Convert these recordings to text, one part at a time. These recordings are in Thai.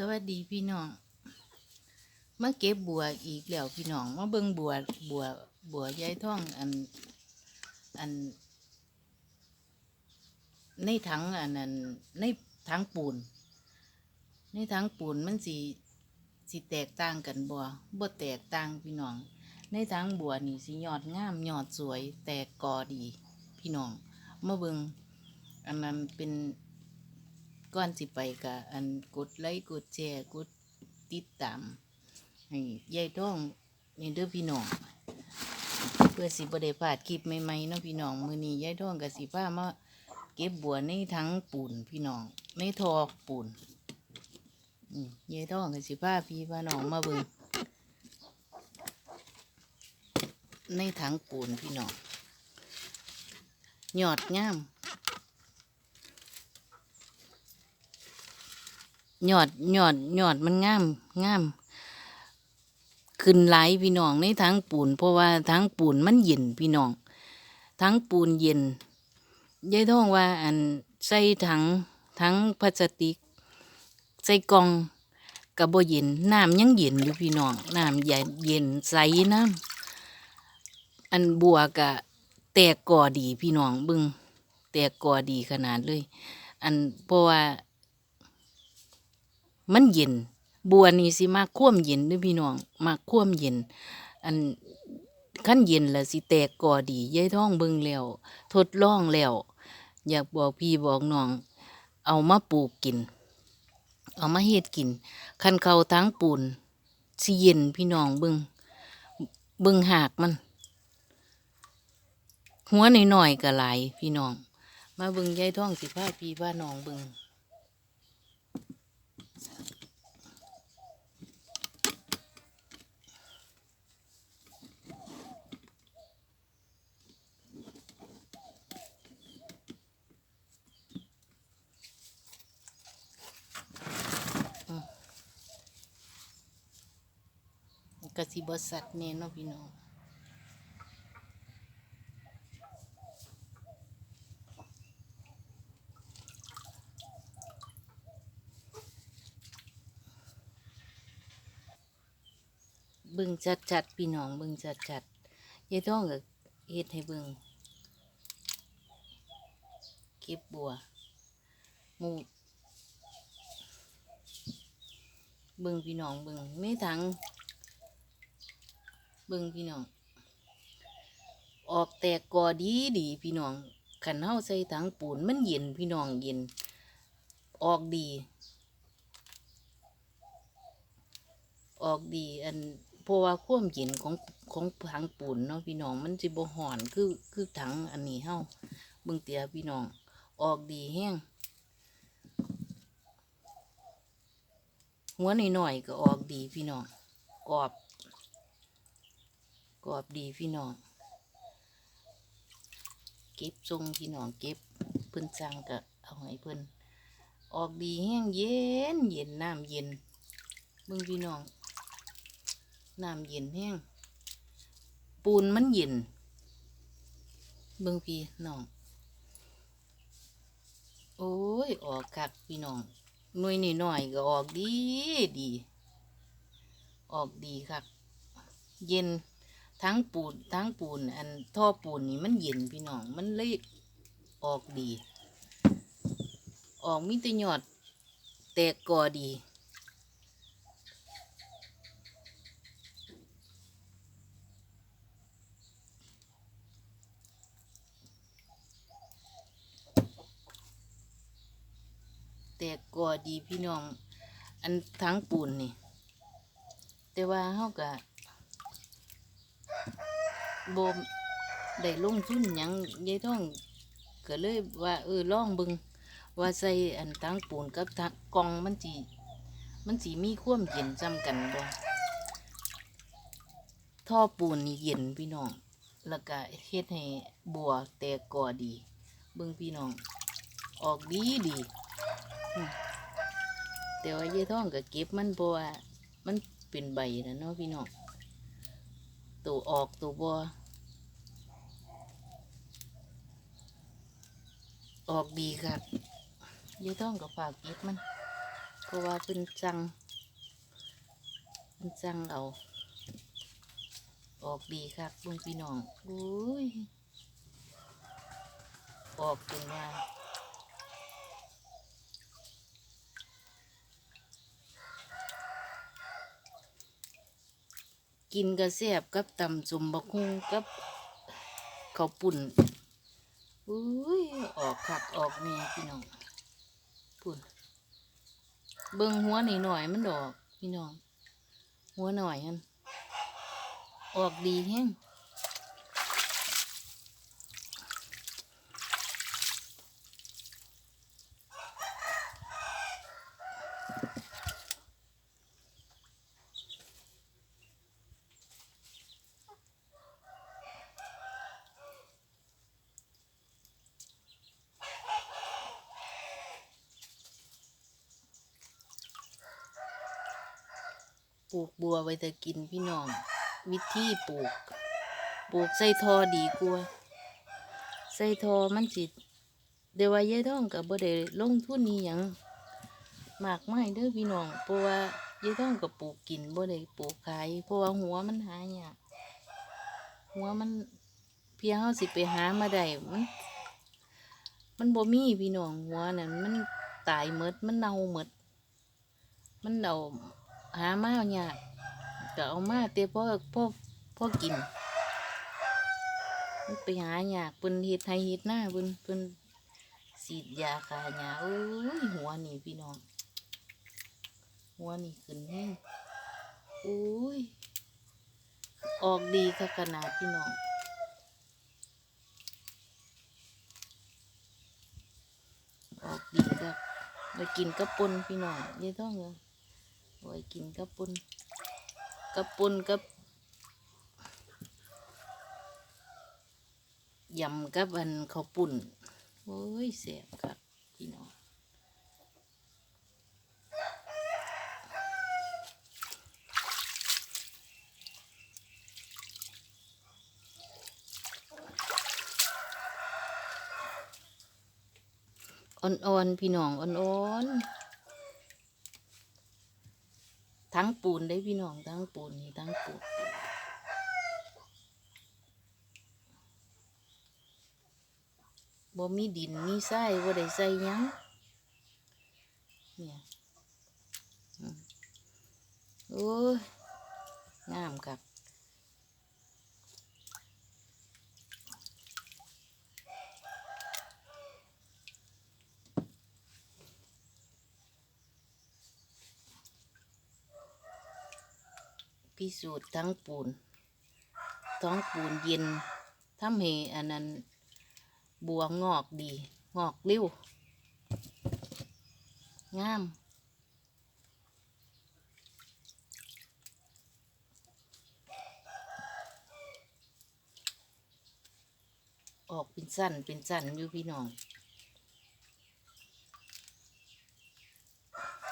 สวัสดีพี่น้องมาเก็บบัวอีกแล้วพี่น้องมาเบิ่งบัวบัวบัวยายท่องอันอัน ในถังอันนั้นในถังปูน ในถังปูนมันสิสิแตกต่างกันบัวบ่แตกต่างพี่น้อง ในถังบัวนี่สิยอดงามยอดสวย แตกกอดี พี่น้องมาเบิ่งอันนั้นเป็น ก่อนสิไปกะอันกดไลค์กดแชร์กดติดตามให้ยายท่องนี่เด้อพี่น้องเพื่อสิบ่ได้พลาดคลิปใหม่ๆเนาะพี่น้องมื้อนี้ยายท่องกับสิพามาเก็บบัวในถังปูนพี่น้องในทอปูนยายท่องกับสิพาพี่พาน้องมาเบิ่งในถังปูนพี่น้องหยอดงาม ยอดยอดยอดมันงามงามขึ้นไหลายพี่น้องในทั้งปูน เพราะว่าทั้งปูนมันเย็นพี่น้องทั้งปูนเย็นยายท่องว่าอันใส่ถังทั้งพลาสติก ใส่กล่องกระบเย็นน้ำยังเย็นอยู่พี่น้องน้ำเย็นเย็นใสน้ำอันบัวกะแตกก่อดีพี่น้องบึงแตกก่อดีขนาดเลย อันเพราะว่า มันเย็น บัวนี่สิมาคว่มเย็นด้วยพี่น้องมาคว่มเย็น อันขั้นเย็นล้วสิแตกก่อดียายท้องเบิ่งแล้ว ทดลองแล้ว อยากบอกพี่บอกน้อง เอามาปลูกกิน เอามาเฮ็ดกิน คันเขาทั้งปูนสิเย็นพี่น้องเบิ่งเบิ่งหากมัน หัวหน่อยๆก็หลายพี่น้อง มาเบิ่งยายท้องสิพาพี่พาน้องเบิ่ง กสิบสัตว์เนี่ยเนาะพี่น้องบิ่งจัดจัดพี่น้องบิ่งจัดจัดยายต้องก็เฮ็ดให้บิ่งเก็บบัวหมูบิ่งพี่น้องบิ่งไม่ถัง เบิ่งพี่น้อง ออกแตกกอดีดีพี่น้องขันเฮาใส่ถังปูนมันเย็นพี่น้องเย็น ออกดี ออกดีอันเพราะว่าความเย็นของของถังปูนเนาะพี่น้องมันสิบ่ห่อนคือคือถังอันนี้เฮาเบิ่งเตียพี่น้อง ออกดีแห้งหัวหน่อยๆก็ออกดีพี่น้องกรอบ รอบดีพี่น้อง เก็บทรงพี่น้องเก็บเพิ่นสั่งก็เอาให้เพิ่นออกดีแห้งเย็นเย็นน้ำเย็นเบิ่งพี่น้องน้ำเย็นแห้งปูนมันเย็นเบิ่งพี่น้อง โอ้ย ออกคักพี่น้องหน่วยนี่น้อยก็ออกดีดี ออกดีคัก เย็น ทั้งปูนทั้งปูน อันท่อปูนนี่มันเย็นพี่น้อง มันเลยออกดี ออกมิตรยอดแตกกอดีแตกกอดีพี่น้อง อันทั้งปูนนี่ แต่ว่าเฮาก็ บมได้ลงทุนหยังยายท่องก็เลยว่า เออลองเบิงว่าใส่อันทั้งปูนกับทั้งกล่องมันสีมันสีมีความเย็นจำกันบ่ท่อปูนนี่เย็นพี่น้อง แล้วก็เฮ็ดให้บัวแตกกอดี เบิ่งพี่น้อง ออกดีดีแต่ว่ายายท่องก็เก็บมันเพราะว่ามันเป็นใบนะเนาะพี่น้อง ตัวออกตัวบอออกดีครับยายต้องกับฝากเก็บมันเพราะว่าเพิ่นจังเพิ่นจังเอาออกดีครับเบิ่งพี่น้องอุ้ยออกจนว่า กินกระแซบกับตำสมบักฮุงกับข้าวปุ่นอุ้ยออกขักออกแม่พี่น้องปุ่นเบิ่งหัวหน่หน่อยมันดอก พี่น้อง หัวหน่อยฮันออกดีแฮง ปลูกบัวไว้แต่กินพี่น้อง วิธีปลูก ปลูกใส่ทอดีกว่าใส่ทอมันสิตเดี๋ยวว่ายายท่องกับบ่ได้ลงทุนนี้หยังมากมายเด้อพี่น้อง เพราะว่ายายท่องกับปลูกกินบ่ได้ปลูกขาย เพราะว่าหัวมันหายากหัวมันเพียงเฮาสิไปหามาได้มันมันบ่มีพี่น้องหัวนั่นมันตายหมดมันเน่าหมดมันเน่า หามายากก็เอามาแต่พ่อพ่อพ่อกินมันไปหายากเพิ่นเฮ็ดให้เฮ็ดหน้าเพิ่นเพิ่นฉีดยาคาหญ้าโอ้ยหัวนี่พี่น้อง หัวนี่ขึ้นแห้งโอ้ย ออกดีค่ะขนาดพี่น้องออกดีครับไปกินกระปุนพี่น้องยายต้องเลย ไว้กินกระปุนกระปุนกับยำกับอันข้าวปุ่นโอ้ยแสบครับพี่น้องอ่อนๆพี่น้องอ่อนๆ ทั้งปูนได้พี่น้องทั้งปูนนี่ทั้งปูนบ่มีดินมีทรายบ่ได้ใส่ยังเนี่ยอืมโอ้ยงามครับ พิสูจน์ทั้งปูนท้องปูนเย็นทำให้อันนั้นบัวงอกดี งอกเร็วงาม ออกเป็นสั้นเป็นสั้นอยู่พี่น้อง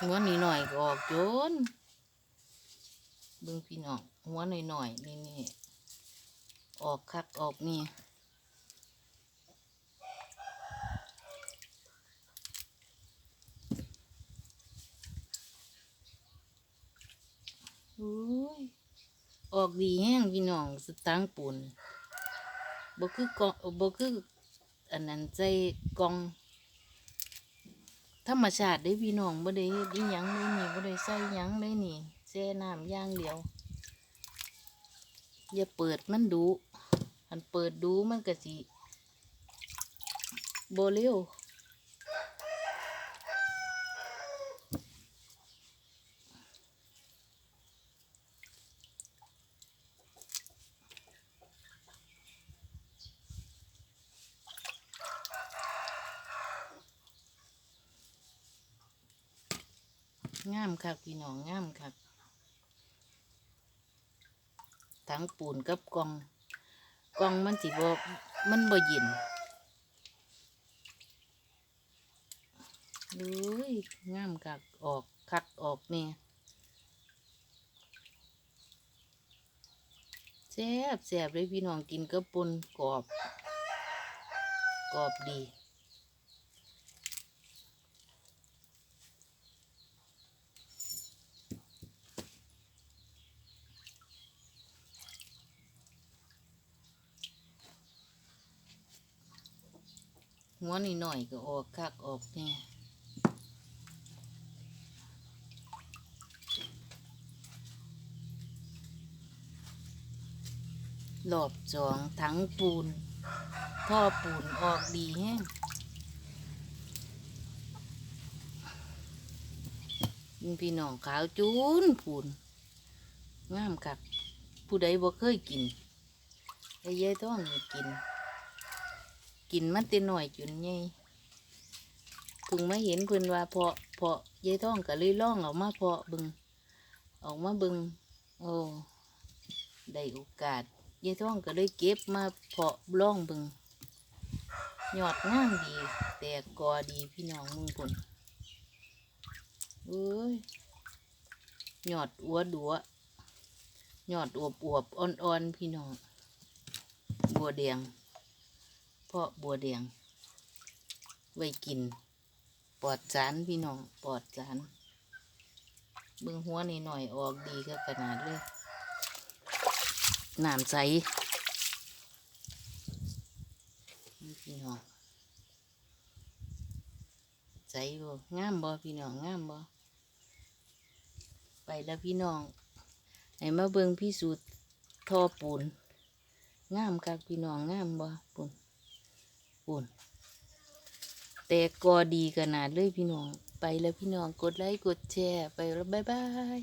หัวนี่หน่อยก็ออกโจน เบิ่งพี่น้องหัวหน่อยๆนี่นี่ออกคักออกนี่อ้ยออกดีแห้งพี่น้องสตางค์ปูนบ่คือกองบ่คืออันนั้นใจกอง ธรรมชาติได้พี่น้องบ่ได้เฮ็ดอีหยังเลยนี่บ่ได้ใส่หยังเลยนี่ ช่น้ำย่างเดียว อย่าเปิดมันดูอันเปิดดูมันก็สิบ่เร็วงามคักพี่น้องงามคัก ทั้งปูนกับกองกองมันสิบ่มันบ่เย็นเลยงามคักออกคักออกเนี่ยแซ่บแซ่บเลยพี่น้องกินกับปนกรอบ กรอบดี หัวนี่หน่อยก็ออกคักออกแน่รอบสองถังปูน ท่อปูนออกดีแฮงนี่พี่น้องขาวจูนปูนงามคักผู้ใดบ่เคยกินไอ้ยายต้องกิน กินมันแติหน่อยจุนใหญ่เพิ่งมาเห็นเพิ่นว่าเพาะเพาะยายต้องก็เลยล่องออกมาเพาะบึงออกมาบึงโอ้ได้โอกาสยายต้องก็เลยเก็บมาเพาะล่องบึงยอดงามดี แตกกอดีพี่น้องมึงพุ่นเอ้ยยอดอัวดัวยอดอวบอวบอ่อนๆพี่น้องบัวแดง เพราะบัวแดง ไว้กิน ปลอดสารพี่น้อง ปลอดสารเบิ่งหัวนี่หน่อยออกดีก็ขนาดเลยน้ำใสพี่น้องใสบ่งามบ่พี่น้องงามบ่ไปแล้วพี่น้องให้มาเบิ่งพี่สูตรทอปูนงามคักพี่น้องงามบ่ปุ่น ปุ่นแต่กอดีขนาดเลยพี่น้อง ไปแล้วพี่น้องกดไลค์กดแชร์ไปแล้วบ๊ายบาย